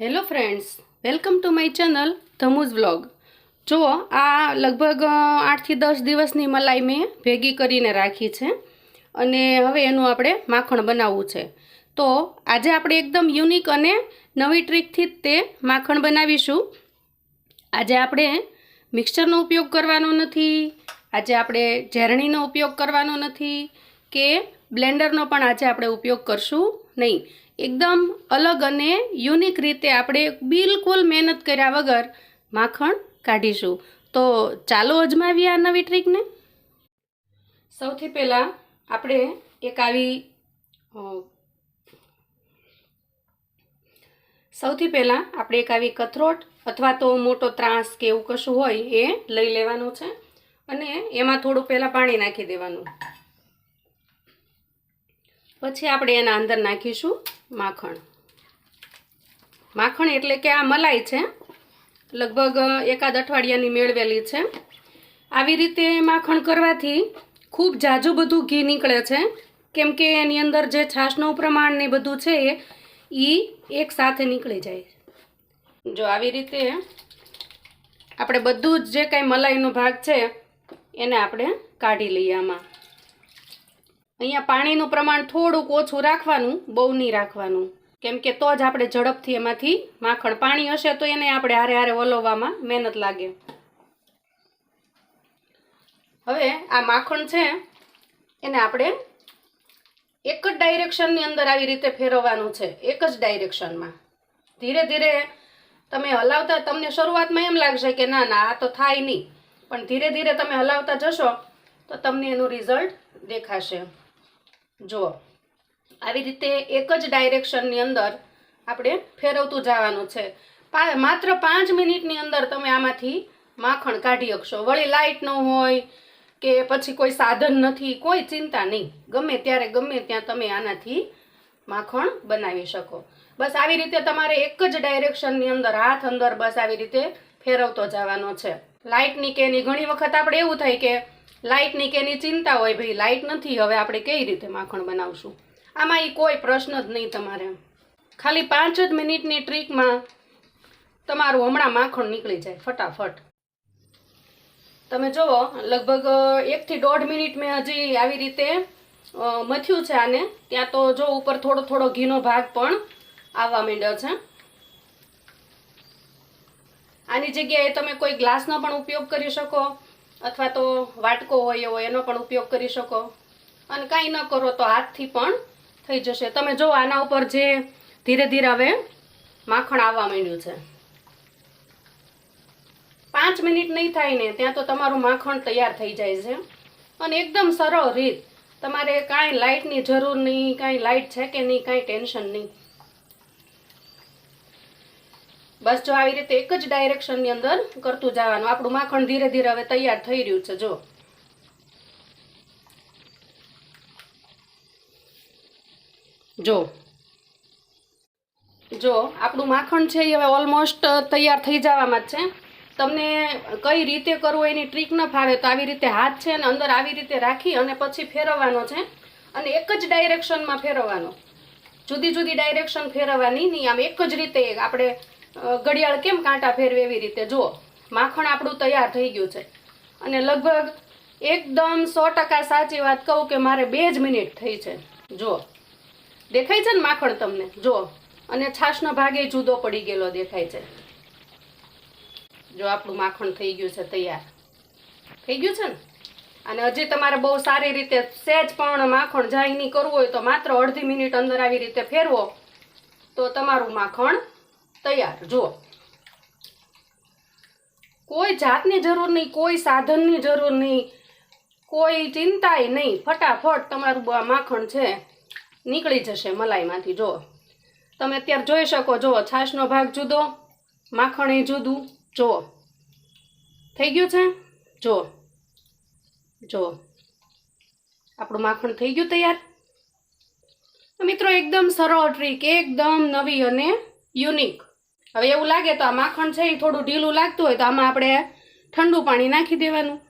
Hello friends, welcome to my channel ધમુઝ vlog. જુઓ આ લગભગ આઠથી દસ દિવસની મલાઈ મેં ભેગી કરીને રાખી છે અને હવે એનું આપણે માખણ બનાવવું છે. તો, આજે આપણે એકદમ યુનિક અને નવી ટ્રીકથી જ તે માખણ બનાવીશું. આજે આપણે મિક્સરનો ઉપયોગ કરવાનો નથી, આજે આપણે ઝેરણીનો ઉપયોગ કરવાનો નથી કે બ્લેન્ડરનો પણ આજે આપણે ઉપયોગ કરશું નહીં. એકદમ અલગ અને યુનિક રીતે આપણે બિલકુલ મહેનત કર્યા વગર માખણ કાઢીશું. તો ચાલો અજમાવીએ આ નવી ટ્રીકને. સૌથી પહેલાં આપણે એક આવી સૌથી પહેલાં આપણે એક આવી કથરોટ અથવા તો મોટો ત્રાસ કે એવું કશું હોય એ લઈ લેવાનું છે અને એમાં થોડું પહેલાં પાણી નાખી દેવાનું. પછી આપણે એના અંદર નાખીશું માખણ. માખણ એટલે કે આ મલાઈ છે. લગભગ એકાદ અઠવાડિયાની મેળવેલી છે. આવી રીતે માખણ કરવાથી ખૂબ જાજુ બધું ઘી નીકળે છે. કેમ કે એની અંદર જે છાશનું પ્રમાણ ને બધું છે એ એક સાથે નીકળી જાય જો આવી રીતે આપણે બધું જ જે કાંઈ મલાઈનો ભાગ છે, એને આપણે કાઢી લઈએ આમાં. અહીંયા પાણીનું પ્રમાણ થોડુંક ઓછું રાખવાનું, બહુ નહીં રાખવાનું. કેમ કે તો જ આપણે ઝડપથી એમાંથી માખણ પાણી હશે તો એને આપણે હારે હારે વલોવવામાં મહેનત લાગે. હવે આ માખણ છે, એને આપણે એક જ ડાયરેક્શનની અંદર આવી રીતે ફેરવવાનું છે, એક જ ડાયરેક્શનમાં. ધીરે ધીરે તમે હલાવતા તમને શરૂઆતમાં એમ લાગશે કે ના ના, આ તો થાય નહીં. પણ ધીરે ધીરે તમે હલાવતા જશો તો તમને એનું રિઝલ્ટ દેખાશે. જુઓ, આવી રીતે એક જ ડાયરેક્શનની અંદર આપણે ફેરવતું જવાનું છે. માત્ર પાંચ મિનિટની અંદર તમે આમાંથી માખણ કાઢી શકશો. વળી લાઇટ ન હોય કે પછી કોઈ સાધન નથી, કોઈ ચિંતા નહીં. ગમે ત્યારે ગમે ત્યાં તમે આનાથી માખણ બનાવી શકો. બસ આવી રીતે તમારે એક જ ડાયરેક્શનની અંદર, હાથ અંદર બસ આવી રીતે ફેરવતો જવાનો છે. લાઇટની કે એની ઘણી વખત આપણે એવું થાય કે લાઇટની કે એની ચિંતા હોય ભાઈ, લાઇટ નથી, હવે આપણે કઈ રીતે માખણ બનાવશું? આમાં એ કોઈ પ્રશ્ન જ નહીં તમારે. ખાલી પાંચ જ મિનિટની ટ્રીકમાં તમારું હમણાં માખણ નીકળી જાય, ફટાફટ. તમે જુઓ લગભગ એકથી દોઢ મિનિટ મેં હજી આવી રીતે મથ્યું છે આને. ત્યાં તો જો ઉપર થોડો થોડો ઘીનો ભાગ પણ આવવા માંડ્યો છે. આની જગ્યાએ તમે કોઈ ગ્લાસનો પણ ઉપયોગ કરી શકો. અથવા તો વાટકો હોય એવો એનો પણ ઉપયોગ કરી શકો. અને કાંઈ ન કરો તો હાથથી પણ થઈ જશે. તમે જો આના ઉપર જે ધીરે ધીરે હવે માખણ આવવા માંડ્યું છે. પાંચ મિનિટ નહીં થાય ને, ત્યાં તો તમારું માખણ તૈયાર થઈ જાય છે. અને એકદમ સરળ રીત. તમારે કાંઈ લાઇટની જરૂર નહીં, કાંઈ લાઇટ છે કે નહીં, કાંઈ ટેન્શન નહીં. બસ જો આવી રીતે એક જ ડાયરેક્શનની અંદર કરતું જવાનું. આપણું માખણ ધીરે ધીરે હવે તૈયાર થઈ રહ્યું છે, જો. જો. જો, આપણું માખણ છે એ હવે ઓલમોસ્ટ તૈયાર થઈ જવામાં જ છે. તમને કઈ રીતે કરવું એની ટ્રીક ન ફાવે તો આવી રીતે હાથ છે અને અંદર આવી રીતે રાખી અને પછી ફેરવવાનો છે. અને એક જ ડાયરેક્શનમાં ફેરવવાનો. જુદી જુદી ડાયરેક્શન ફેરવવાની નહીં આમ એક જ રીતે આપણે ઘડિયાળ કેમ કાંટા ફેરવે એવી રીતે? જુઓ, માખણ આપણું તૈયાર થઈ ગયું છે. અને લગભગ એકદમ સો ટકા સાચી વાત કહું કે મારે બે જ મિનિટ થઈ છે. જુઓ, દેખાય છે ને માખણ તમને? જુઓ, અને છાશનો ભાગે જુદો પડી ગયેલો દેખાય છે. જો આપણું માખણ થઈ ગયું છે તૈયાર. થઈ ગયું છે ને? અને હજી તમારે બહુ સારી રીતે સહેજ પણ માખણ જાય નહીં કરવું હોય તો માત્ર અડધી મિનિટ અંદર આવી રીતે ફેરવો તો તમારું માખણ તૈયાર, જુઓ. કોઈ જાતની જરૂર નહીં, કોઈ સાધનની જરૂર નહીં, કોઈ ચિંતાય નહીં. ફટાફટ તમારું આ માખણ છે, નીકળી જશે મલાઈમાંથી, જુઓ. તમે અત્યારે જોઈ શકો, જુઓ, છાશનો ભાગ જુદો, માખણ એ જુદું, જુઓ. થઈ ગયું છે? જુઓ. જુઓ. આપણું માખણ થઈ ગયું તૈયાર? મિત્રો, એકદમ સરળ ટ્રીક, એકદમ નવી અને યુનિક. હવે એવું લાગે તો આ માખણ છે એ થોડું ઢીલું લાગતું હોય તો આમાં આપણે ઠંડુ પાણી નાખી દેવાનું.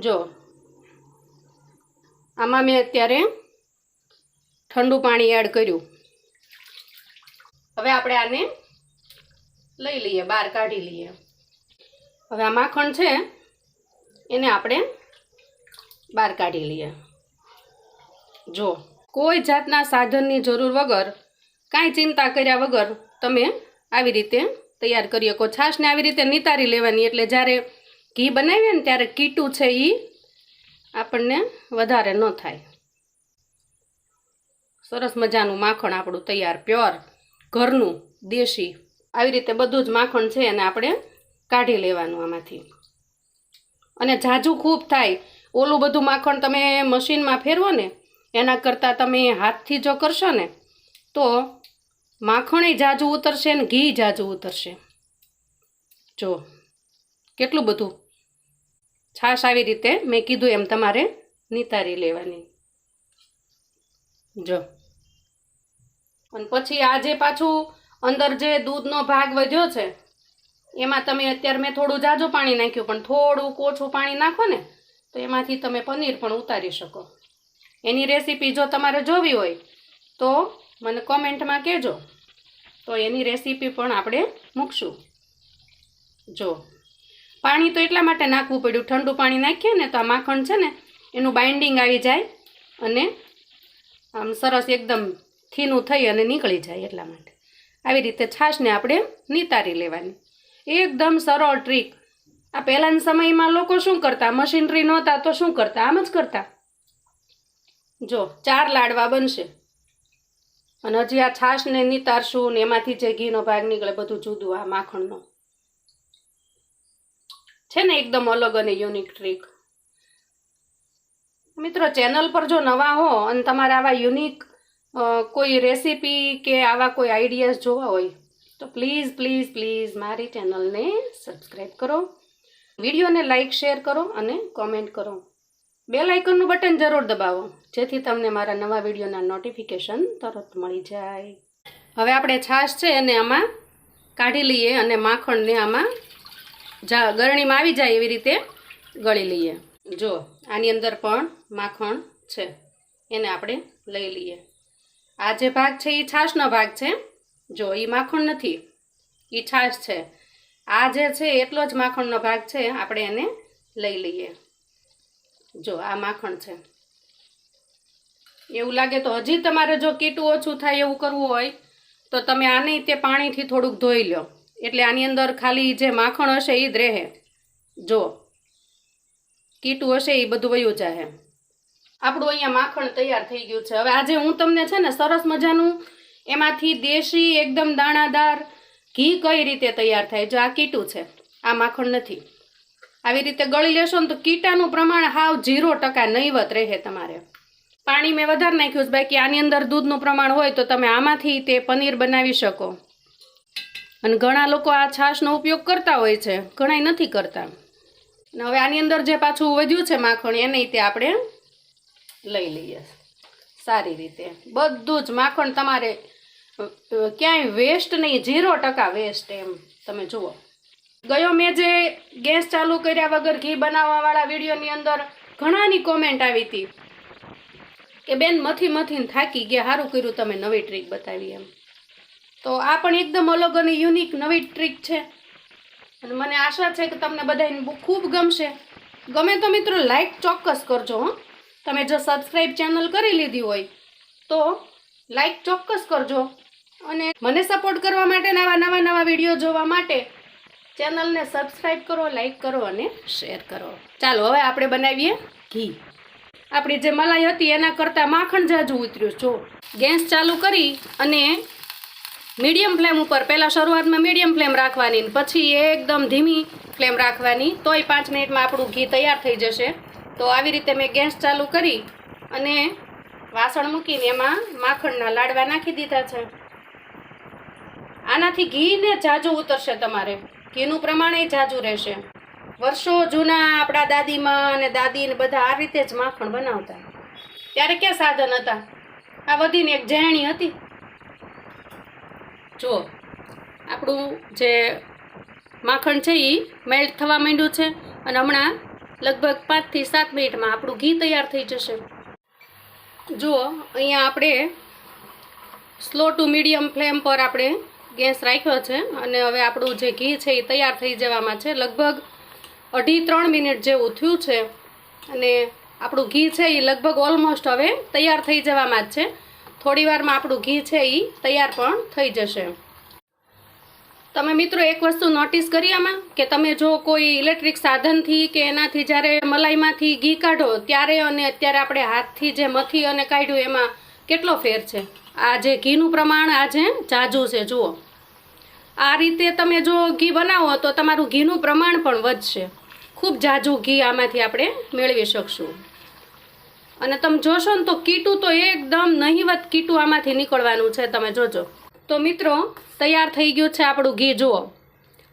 જો. આમાં મેં અત્યારે ઠંડુ પાણી એડ કર્યું. હવે આપણે આને લઈ લઈએ, બહાર કાઢી લઈએ. હવે આ માખણ છે એને આપણે બહાર કાઢી લઈએ. જો. કોઈ જાતના સાધનની જરૂર વગર, કાંઈ ચિંતા કર્યા વગર તમે આવી રીતે તૈયાર કરી શકો. છાશને આવી રીતે નિતારી લેવાની. એટલે જ્યારે ઘી બનાવીએ ને ત્યારે કીટું છે એ આપણને વધારે ન થાય. સરસ મજાનું માખણ આપણું તૈયાર, પ્યોર, ઘરનું, દેશી. આવી રીતે બધું જ માખણ છે એને આપણે કાઢી લેવાનું આમાંથી. અને જાજુ ખૂબ થાય. ઓલું બધું માખણ તમે મશીનમાં ફેરવો ને એના કરતાં તમે હાથથી જો કરશો ને, તો માખણે જાજુ ઉતરશે ને ઘી જાજુ ઉતરશે. જો, કેટલું બધું છાશ આવી રીતે મેં કીધું એમ તમારે નિતારી લેવાની. જો. અને પછી આ જે પાછું અંદર જે દૂધનો ભાગ વધ્યો છે, એમાં તમે અત્યારે મેં થોડું જાજુ પાણી નાખ્યું, પણ થોડું ઓછું પાણી નાખો ને, તો એમાંથી તમે પનીર પણ ઉતારી શકો. એની રેસીપી જો તમારે જોવી હોય, તો મને કોમેન્ટમાં કહેજો. તો એની રેસીપી પણ આપણે મૂકશું. જો, પાણી તો એટલા માટે નાખવું પડ્યું. ઠંડુ પાણી નાખીએ ને તો આ માખણ છે ને, એનું બાઇન્ડિંગ આવી જાય અને આમ સરસ એકદમ થીનું થઈ અને નીકળી જાય એટલા માટે. આવી રીતે છાશને આપણે નિતારી લેવાની. એકદમ સરળ ટ્રીક. આ પહેલાંના સમયમાં લોકો શું કરતા? મશીનરી નહોતા તો શું કરતા? આમ જ કરતા. જો, ચાર લાડવા બનશે. અને હજી આ છાશને નિતારશું ને એમાંથી જે ઘીનો ભાગ નીકળે, બધું જુદું, આ માખણનો. છે ને એકદમ અલગ અને યુનિક ટ્રીક મિત્રો ચેનલ પર જો નવા હો અને તમારે આવા યુનિક કોઈ રેસીપી કે આવા કોઈ આઈડિયાઝ જોવા હોય, તો પ્લીઝ પ્લીઝ પ્લીઝ મારી ચેનલને સબસ્ક્રાઈબ કરો. વિડીયોને લાઈક શેર કરો અને કોમેન્ટ કરો. બેલ આઇકનનું બટન જરૂર દબાવો, જેથી તમને મારા નવા વિડીયોના નોટિફિકેશન તરત મળી જાય. હવે આપણે છાશ છે એને આમાં કાઢી લઈએ અને માખણને આમાં જા, ગરણીમાં આવી જાય એવી રીતે ગળી લઈએ. જો, આની અંદર પણ માખણ છે, એને આપણે લઈ લઈએ. આ જે ભાગ છે એ છાશનો ભાગ છે. જો, એ માખણ નથી, એ છાશ છે. આ જે છે એટલો જ માખણનો ભાગ છે, આપણે એને લઈ લઈએ. જો, આ માખણ છે. એવું લાગે તો હજી તમારે જો કીટું ઓછું થાય એવું કરવું હોય, તો તમે આને તે પાણીથી થોડુંક ધોઈ લો. એટલે આની અંદર ખાલી જે માખણ હશે એ જ રહે. જો, કીટું હશે એ બધું વયું જાય આપણું અહીંયા માખણ તૈયાર થઈ ગયું છે. હવે આજે હું તમને છે ને સરસ મજાનું એમાંથી દેશી એકદમ દાણાદાર ઘી કઈ રીતે તૈયાર થાય? જો આ કીટું છે, આ માખણ નથી. આવી રીતે ગળી લેશો ને તો કીટાનું પ્રમાણ હાવ ઝીરો ટકા નહીવત રહે તમારે. પાણી મેં વધારે નાખ્યું છે. બાકી આની અંદર દૂધનું પ્રમાણ હોય તો તમે આમાંથી તે પનીર બનાવી શકો. અને ઘણા લોકો આ છાશનો ઉપયોગ કરતા હોય છે. ઘણા નથી કરતા. અને હવે આની અંદર જે પાછું વધ્યું છે માખણ, એને તે આપણે લઈ લઈએ. સારી રીતે. બધું જ માખણ તમારે ક્યાંય વેસ્ટ નહીં, ઝીરો ટકા વેસ્ટ એમ. તમે જુઓ. ગયો મેં જે ગેસ ચાલુ કર્યા વગર ઘી બનાવવાવાળા વિડીયોની અંદર ઘણાની કોમેન્ટ આવી હતી કે બેન મથી મથીને થાકી ગયા સારું કર્યું તમે નવી ટ્રીક બતાવી એમ. તો આ પણ એકદમ અલગ અને યુનિક નવી ટ્રીક છે. અને મને આશા છે કે તમને બધાને ખૂબ ગમશે. ગમે તો મિત્રો લાઈક ચોક્કસ કરજો હં. તમે જો સબસ્ક્રાઈબ ચેનલ કરી લીધી હોય તો લાઈક ચોક્કસ કરજો. અને મને સપોર્ટ કરવા માટે નવા નવા નવા વીડિયો જોવા માટે ચેનલને સબસ્ક્રાઈબ કરો લાઈક કરો અને શેર કરો. ચાલો, હવે આપણે બનાવીએ ઘી. આપણી જે મલાઈ હતી એના કરતાં માખણ જાજુ ઉતર્યું, જો. ગેસ ચાલુ કરી અને મીડિયમ ફ્લેમ ઉપર, પહેલાં શરૂઆતમાં મીડિયમ ફ્લેમ રાખવાની પછી એકદમ ધીમી ફ્લેમ રાખવાની. તોય પાંચ મિનિટમાં આપણું ઘી તૈયાર થઈ જશે. તો આવી રીતે મેં ગેસ ચાલુ કરી અને વાસણ મૂકીને એમાં માખણના લાડવા નાખી દીધા છે. આનાથી ઘી ને જાજુ ઉતરશે તમારે. ઘીનું પ્રમાણ એ જાજુ રહેશે. વર્ષો જૂના આપણા દાદીમાં અને દાદી ને બધા આ રીતે જ માખણ બનાવતા. ત્યારે ક્યાં સાધન હતા? આ વધીને એક જહેણી હતી. જો આપણું જે માખણ છે એ મેલ્ટ થવા માંડ્યું છે અને હમણાં લગભગ પાંચથી સાત મિનિટમાં આપણું ઘી તૈયાર થઈ જશે. જુઓ, અહીંયા આપણે સ્લો ટુ મીડિયમ ફ્લેમ પર આપણે ગેસ રાખ્યો છે અને હવે આપણું જે ઘી છે એ તૈયાર થઈ જવામાં છે. લગભગ અઢી ત્રણ મિનિટ જેવું થયું છે અને આપણું ઘી છે એ લગભગ ઓલમોસ્ટ હવે તૈયાર થઈ જવામાં જ છે. થોડી વારમાં આપણું ઘી છે એ તૈયાર પણ થઈ જશે. તમે મિત્રો એક વસ્તુ નોટિસ કરી આમાં કે તમે જો કોઈ ઇલેક્ટ્રિક સાધનથી કે એનાથી જ્યારે મલાઈમાંથી ઘી કાઢો, ત્યારે અને અત્યારે આપણે હાથથી જે મથી અને કાઢ્યું એમાં કેટલો ફેર છે? આ જે ઘીનું પ્રમાણ આજે જાજુ છે, જુઓ. આ રીતે તમે જો ઘી બનાવો તો તમારું ઘીનું પ્રમાણ પણ વધશે. ખૂબ જાજુ ઘી આમાંથી આપણે મેળવી શકશું. અને તમે જોશો ને તો કીટું તો એકદમ નહીવત કીટું આમાંથી નીકળવાનું છે, તમે જોજો. તો મિત્રો, તૈયાર થઈ ગયું છે આપણું ઘી, જુઓ.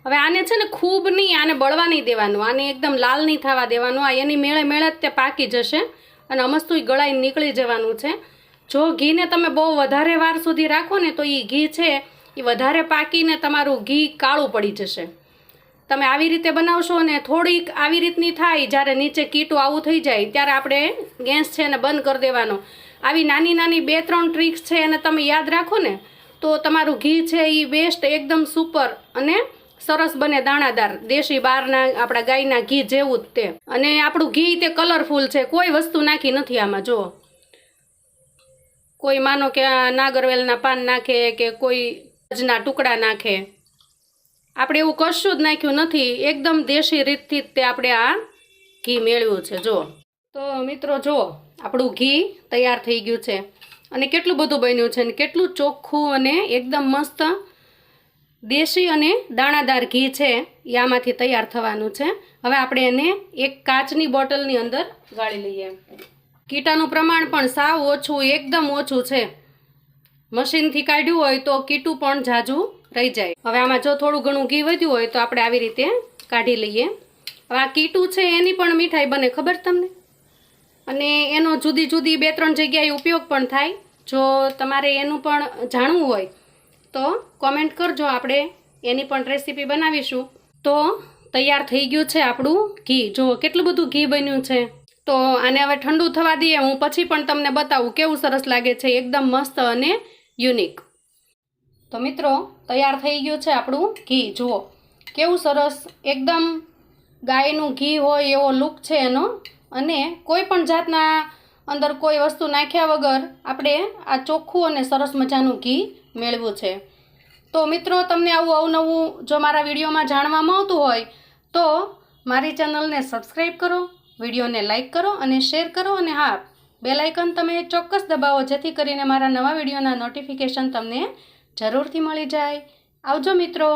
હવે આને છે ને ખૂબ નહીં, આને બળવા નહીં દેવાનું. આને એકદમ લાલ નહીં થવા દેવાનું. આ એની મેળે મેળે જ તે પાકી જશે અને અમસ્તું ગળાઈને નીકળી જવાનું છે. જો ઘીને તમે બહુ વધારે વાર સુધી રાખો ને તો એ ઘી છે એ વધારે પાકીને તમારું ઘી કાળું પડી જશે. તમે આવી રીતે બનાવશો ને થોડીક આવી રીતની થાય, જ્યારે નીચે કીટું આવું થઈ જાય, ત્યારે આપણે ગેસ છે ને બંધ કરી દેવાનો. આવી નાની નાની બે ત્રણ ટ્રીક્સ છે એને તમે યાદ રાખો ને, તો તમારું ઘી છે એ બેસ્ટ એકદમ સુપર અને સરસ બને દાણાદાર, દેશી બહારના આપણા ગાયના ઘી જેવું જ તે. અને આપણું ઘી તે કલરફુલ છે, કોઈ વસ્તુ નાખી નથી આમાં, જુઓ. કોઈ માનો કે નાગરવેલના પાન નાખે કે કોઈ અજના ટુકડા નાખે. આપણે એવું કશું જ નાખ્યું નથી. એકદમ દેશી રીતથી જ તે આપણે આ ઘી મેળવ્યું છે. જો. તો મિત્રો જુઓ આપણું ઘી તૈયાર થઈ ગયું છે. અને કેટલું બધું બન્યું છે અને કેટલું ચોખ્ખું અને એકદમ મસ્ત દેશી અને દાણાદાર ઘી છે એ આમાંથી તૈયાર થવાનું છે. હવે આપણે એને એક કાચની બોટલની અંદર ગાળી લઈએ. કીટાનું પ્રમાણ પણ સાવ ઓછું, એકદમ ઓછું છે. મશીનથી કાઢ્યું હોય તો કીટું પણ ઝાઝું રહી જાય. હવે આમાં જો થોડું ઘણું ઘી વધ્યું હોય તો આપણે આવી રીતે કાઢી લઈએ. હવે આ કીટું છે, એની પણ મીઠાઈ બને, ખબર તમને? અને એનો જુદી જુદી બે ત્રણ જગ્યાએ ઉપયોગ પણ થાય. જો તમારે એનું પણ જાણવું હોય તો કોમેન્ટ કરજો, આપણે એની પણ રેસીપી બનાવીશું. તો તૈયાર થઈ ગયું છે આપણું ઘી. જો કેટલું બધું ઘી બન્યું છે? તો આને હવે ઠંડુ થવા દઈએ, હું પછી પણ તમને બતાવું કેવું સરસ લાગે છે, એકદમ મસ્ત અને યુનિક. તો મિત્રો, તૈયાર થઈ ગયું છે આપણું ઘી. જુઓ, કેવું સરસ, એકદમ ગાયનું ઘી હોય એવો લુક છે એનો. અને કોઈ પણ જાતના અંદર કોઈ વસ્તુ નાખ્યા વગર આપણે આ ચોખ્ખું અને સરસ મજાનું ઘી મેળવ્યું છે. તો મિત્રો, તમને આવું અવનવું જો મારા વિડીયોમાં જાણવા મળતું હોય, તો મારી ચેનલને સબસ્ક્રાઈબ કરો વિડીયોને લાઇક કરો અને શેર કરો અને હા બેલાઇકન તમે ચોક્કસ દબાવો, જેથી કરીને મારા નવા વિડીયોના નોટિફિકેશન તમને જરૂરથી મળી જાય. આવજો મિત્રો.